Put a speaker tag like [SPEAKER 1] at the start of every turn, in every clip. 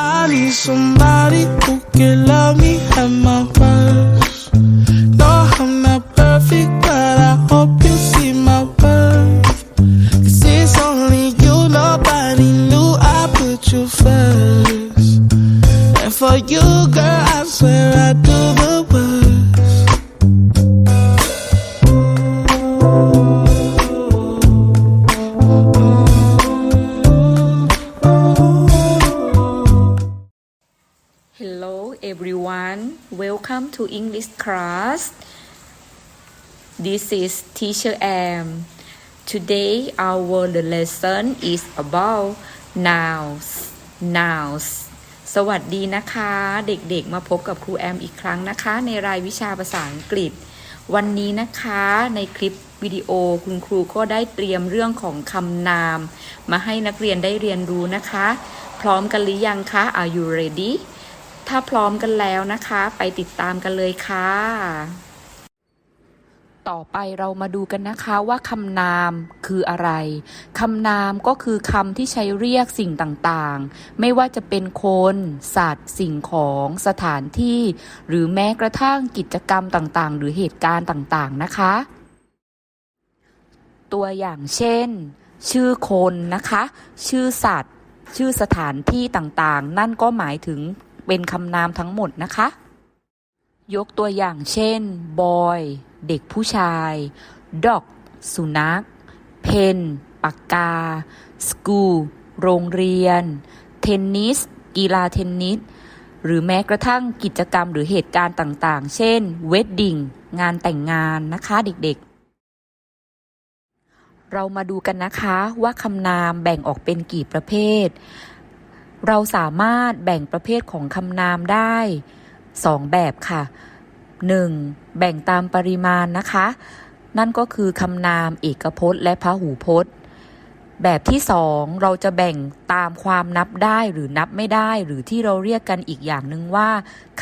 [SPEAKER 1] I need somebody who can love me at my worst. No, I'm not perfect, but I hope you see my worth. Cause it's only you, nobody knew I put you first. And for you, girl, I swear I do
[SPEAKER 2] everyone, welcome to English class. This is Teacher Am. Today our lesson is about nouns. Nouns. สวัสดีนะคะ เด็กๆ มาพบกับครูแอมอีกครั้งนะคะ ในรายวิชาภาษาอังกฤษ วันนี้นะคะในคลิปวิดีโอคุณครูก็ได้เตรียมเรื่องของคำนาม มาให้นักเรียนได้เรียนรู้นะคะ พร้อมกันหรือยังคะ Are you ready ถ้าพร้อมกันแล้วนะคะ ไปติดตามกันเลยค่ะ ต่อไปเรามาดูกันนะคะว่าคำนามคืออะไรคำนามก็คือคำที่ใช้เรียกสิ่งต่างๆ ไม่ว่าจะเป็นคน สัตว์ สิ่งของ สถานที่ หรือแม้กระทั่งกิจกรรมต่างๆ หรือเหตุการณ์ต่างๆนะคะ ตัวอย่างเช่น ชื่อคนนะคะ ชื่อสัตว์ชื่อสถานที่ต่างๆ นั่นก็หมายถึง เป็นคำนามทั้งหมดนะคะ ยกตัวอย่างเช่น boy เด็กผู้ชาย dog สุนัข pen ปากกา school โรงเรียน tennis กีฬาเทนนิสหรือแม้กระทั่งกิจกรรมหรือเหตุการณ์ต่างๆ เช่น wedding งานแต่งงานนะคะเด็กๆ เรามาดูกันนะคะว่าคำนามแบ่งออกเป็นกี่ประเภท เราสามารถแบ่งประเภทของคำนามได้สองแบบค่ะ 1. แบ่งตามปริมาณนะคะ นั่นก็คือคำนามเอกพจน์ และพหูพจน์ แบบที่สองเราจะแบ่งตามความนับได้หรือนับไม่ได้ หรือที่เราเรียกกันอีกอย่างหนึ่งว่า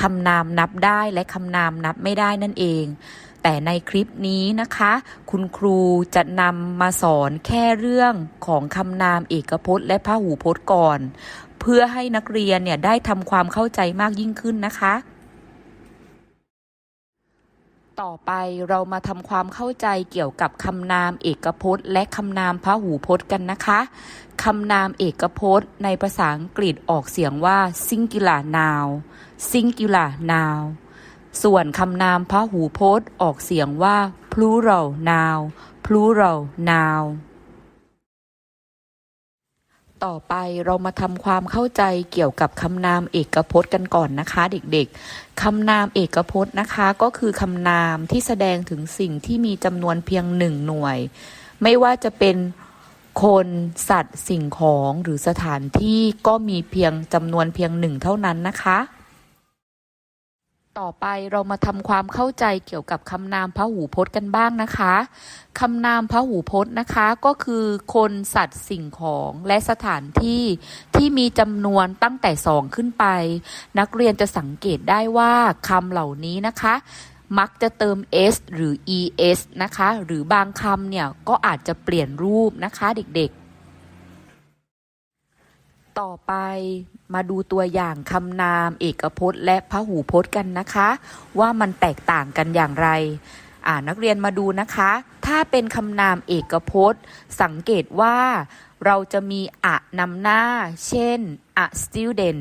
[SPEAKER 2] คำนามนับได้และคำนามนับไม่ได้นั่นเอง แต่ในคลิปนี้นะคะ คุณครูจะนำมาสอนแค่เรื่องของคำนามเอกพจน์ และพหูพจน์ก่อน พื่อให้นักเรียนเนี่ยได้ทำความเข้าใจมากยิ่งขึ้นนะคะ ต่อไปเรามาทำความเข้าใจเกี่ยวกับคำนามเอกพจน์ และคำนามพหูพจน์กันนะคะคำนามเอกพจน์ ในภาษาอังกฤษออกเสียงว่า singular noun singular noun ส่วนคำนามพหูพจน์ออกเสียงว่า plural noun plural noun ต่อไปเรามาทำความเข้าใจเกี่ยวกับคำนามเอกพจน์กันก่อนนะคะเด็กๆ คำนามเอกพจน์นะคะก็คือคำนามที่แสดงถึงสิ่งที่มีจำนวนเพียงหนึ่งหน่วย ไม่ว่าจะเป็นคนสัตว์สิ่งของหรือสถานที่ก็มีเพียงจำนวนเพียงหนึ่งเท่านั้นนะคะ ต่อไปเรามาทำความเข้าใจเกี่ยวกับคำนามพหูพจน์กันบ้างนะคะคำนามพหูพจน์นะคะก็คือคนสัตว์สิ่งของและสถานที่ที่มีจำนวนตั้งแต่สองขึ้นไป นักเรียนจะสังเกตได้ว่าคำเหล่านี้นะคะ มักจะเติม s หรือ es นะคะ หรือบางคำเนี่ยก็อาจจะเปลี่ยนรูปนะคะเด็กๆ ต่อไปมาดูตัวอย่างคำนามเอกพจน์ และพหูพจน์กันนะคะ ว่ามันแตกต่างกันอย่างไร อ่านักเรียนมาดูนะคะ ถ้าเป็นคำนามเอกพจน์ สังเกตว่าเราจะมีอะนำหน้า เช่น a student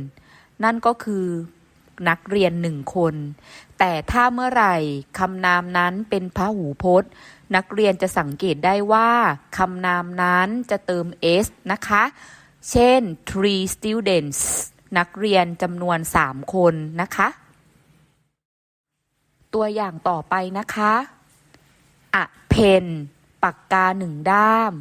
[SPEAKER 2] นั่นก็คือนักเรียนหนึ่งคน แต่ถ้าเมื่อไหร่คำนามนั้นเป็นพหูพจน์ นักเรียนจะสังเกตได้ว่าคำนามนั้นจะเติม s นะคะ เช่น three students นักเรียนจำนวน 3 คนนะคะ ตัวอย่างต่อไปนะคะ a pen ปากกาหนึ่งด้าม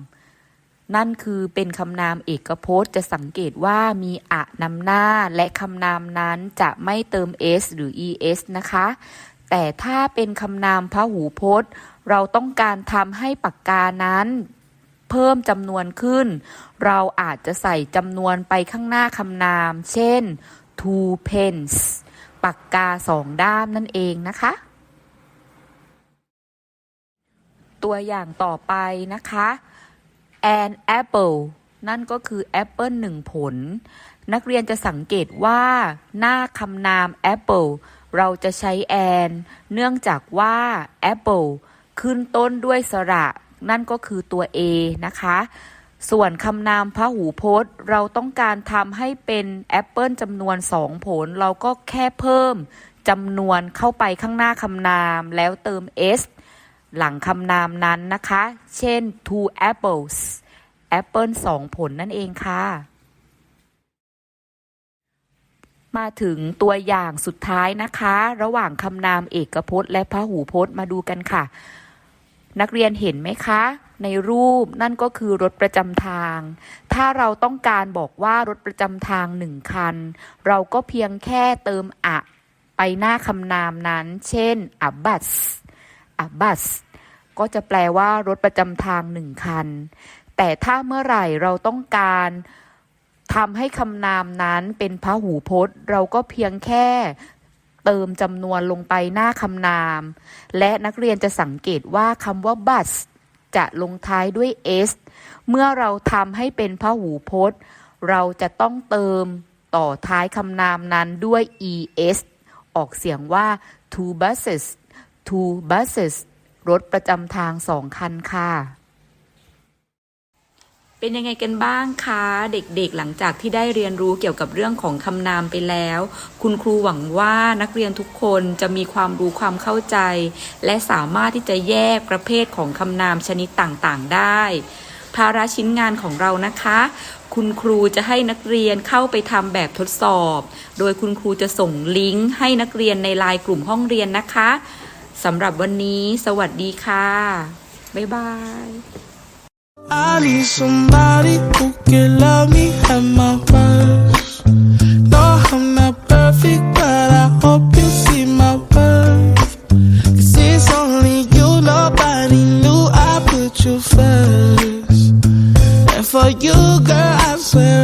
[SPEAKER 2] นั่นคือเป็นคำนามเอกพจน์จะสังเกตว่ามีอะนำหน้าและคำนามนั้นจะไม่เติม s หรือ es นะคะ แต่ถ้าเป็นคำนามพหูพจน์ เราต้องการทำให้ปากกานั้น เพิ่มจำนวนขึ้น เราอาจจะใส่จำนวนไปข้างหน้าคำนาม เช่น two pens ปากกาสองด้ามนั่นเองนะคะ ตัวอย่างต่อไปนะคะ an apple นั่นก็คือแอปเปิลหนึ่งผล นักเรียนจะสังเกตว่าหน้าคำนาม apple เราจะใช้ an เนื่องจากว่า apple ขึ้นต้นด้วยสระ นั่นก็คือตัว a นะคะส่วนคำนามพหูพจน์ เราต้องการทำให้เป็นแอปเปิลจำนวนสองผล เราก็แค่เพิ่มจำนวนเข้าไปข้างหน้าคำนามแล้วเติม s หลังคำนามนั้นนะคะ เช่น two apples แอปเปิลสองผลนั่นเองค่ะ มาถึงตัวอย่างสุดท้ายนะคะ ระหว่างคำนามเอกพจน์ และพหูพจน์มาดูกันค่ะ นักเรียนเห็นไหมคะ ในรูปนั่นก็คือรถประจำทาง ถ้าเราต้องการบอกว่ารถประจำทางหนึ่งคัน เราก็เพียงแค่เติมอะ ไปหน้าคำนามนั้น เช่นอับบัสอับบัสก็จะแปลว่ารถประจำทางหนึ่งคัน แต่ถ้าเมื่อไหร่เราต้องการทำให้คำนามนั้นเป็นพหูพจน์ เราก็เพียงแค่ เติมจำนวนลงไปหน้าคำนาม และนักเรียนจะสังเกตว่าคำว่า bus จะลงท้ายด้วย s เมื่อเราทำให้เป็นพหูพจน์ เราจะต้องเติมต่อท้ายคำนามนั้นด้วย es ออกเสียงว่า two buses two buses รถประจำทางสองคันค่ะ เป็นยังไงกันบ้างคะ เด็กๆ หลังจากที่ได้เรียนรู้เกี่ยวกับเรื่องของคำนามไปแล้ว คุณครูหวังว่านักเรียนทุกคนจะมีความรู้ความเข้าใจ และสามารถที่จะแยกประเภทของคำนามชนิดต่างๆ ได้ ภาระชิ้นงานของเรานะคะ คุณครูจะให้นักเรียนเข้าไปทำแบบทดสอบ โดยคุณครูจะส่งลิงก์ให้นักเรียนในไลน์กลุ่มห้องเรียนนะคะสำหรับวันนี้ สวัสดีค่ะ บ๊ายบาย
[SPEAKER 1] I need somebody who can love me at my worst. No, I'm not perfect, but I hope you see my worth. Cause it's only you, nobody knew I put you first. And for you, girl, I swear.